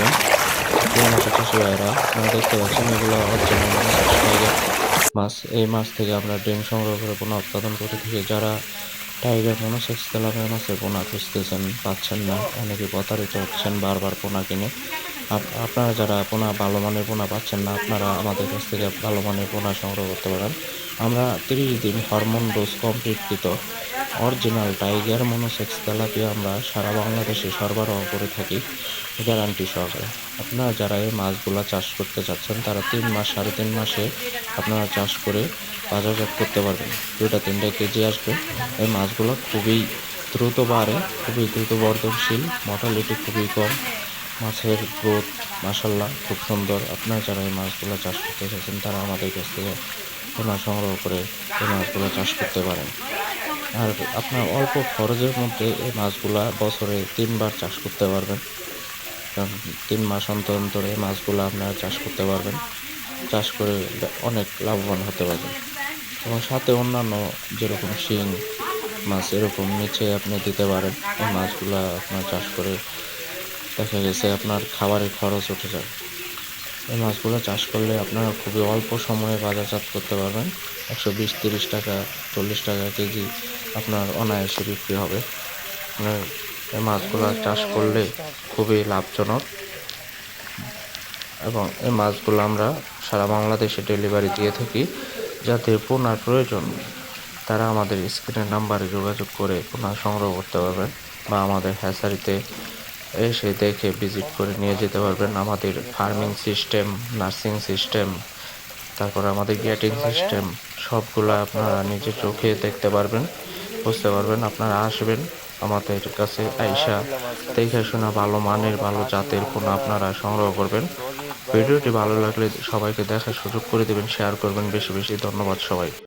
আলাইকুম প্রিয় মাছের চাষি ভাইরা আপনারা দেখতে পাচ্ছেন এগুলো টাইগার মাছ। এই মাছ থেকে আমরা ডিম সংগ্রহ করে পোনা উৎপাদন করে থাকি। যারা টাইগার মনোসেক্স তেলাপিয়া মাছের পোনা খুঁজতেছেন, পাচ্ছেন না। অনেকে প্রতারিত হচ্ছেন, বারবার পোনা কিনে। আপ- আপনারা যারা পোনা, ভালো মানের পোনা পাচ্ছেন না, আপনারা আমাদের কাছ থেকে ভালো মানের পোনা সংগ্রহ করতে পারেন। আমরা তিরিশ দিন হরমোন ডোজ কমপ্লিটকৃত অরিজিনাল টাইগার মনোসেক্স তেলাপিয়া আমরা সারা বাংলাদেশে সরবরাহ করে থাকি। গ্যারান্টি সহকারে। আপনারা যারা এই মাছগুলো চাষ করতে চাচ্ছেন তারা তিন মাস সাড়ে তিন মাসে আপনারা চাষ করে বাজারজাত করতে পারবেন। দুটা তিনটা কেজি আসবে। এই মাছগুলো খুবই দ্রুত বাড়ে, খুবই দ্রুত বর্ধনশীল মর্টালিটি খুবই কম। মাছের গ্রোথ মাসাল্লাহ খুব সুন্দর। আপনারা যারা এই মাছগুলো চাষ করতে চাচ্ছেন তারা আমাদের কাছ থেকে পোনা সংগ্রহ করে এই মাছগুলো চাষ করতে পারেন। আর আপনার অল্প খরচের মধ্যে এই মাছগুলা বছরে তিনবার চাষ করতে পারবেন। তিন মাস অন্তর অন্তরে মাছগুলো আপনারা চাষ করতে পারবেন। চাষ করে অনেক লাভবান হতে পারবেন। এবং সাথে অন্যান্য যেরকম শিং মাছ, এরকম নিচে আপনি দিতে পারেন, এই মাছগুলো আপনার চাষ করে দেখা গেছে আপনার খাবারের খরচ উঠে যায়। এই মাছগুলো চাষ করলে আপনারা খুবই অল্প সময়ে বাজারজাত করতে পারবেন। একশো বিশ, তিরিশ টাকা, চল্লিশ টাকা কেজি আপনার অনায়াসে বিক্রি হবে। আপনার এই মাছগুলো চাষ করলে খুবই লাভজনক। এবং এই মাছগুলো আমরা সারা বাংলাদেশে ডেলিভারি দিয়ে থাকি যাদের পোনার প্রয়োজন। তারা আমাদের স্ক্রিনের নাম্বারে যোগাযোগ করে পোনা সংগ্রহ করতে পারবেন বা আমাদের হ্যাচারিতে এসে দেখে ভিজিট করে নিয়ে যেতে পারবেন। আমাদের ফার্মিং সিস্টেম, নার্সিং সিস্টেম, তারপর আমাদের গেটিং সিস্টেম, সবগুলো আপনারা নিজের চোখে দেখতে পারবেন, বুঝতে পারবেন, আপনারা আসবেন। আমাদের কাছে আইসা দেখে শোনা ভালো মানের ভালো জাতের ফোন আপনারা সংগ্রহ করবেন। ভিডিওটি ভালো লাগলে সবাইকে দেখার সুযোগ করে দেবেন শেয়ার করবেন। বেশি বেশি ধন্যবাদ সবাই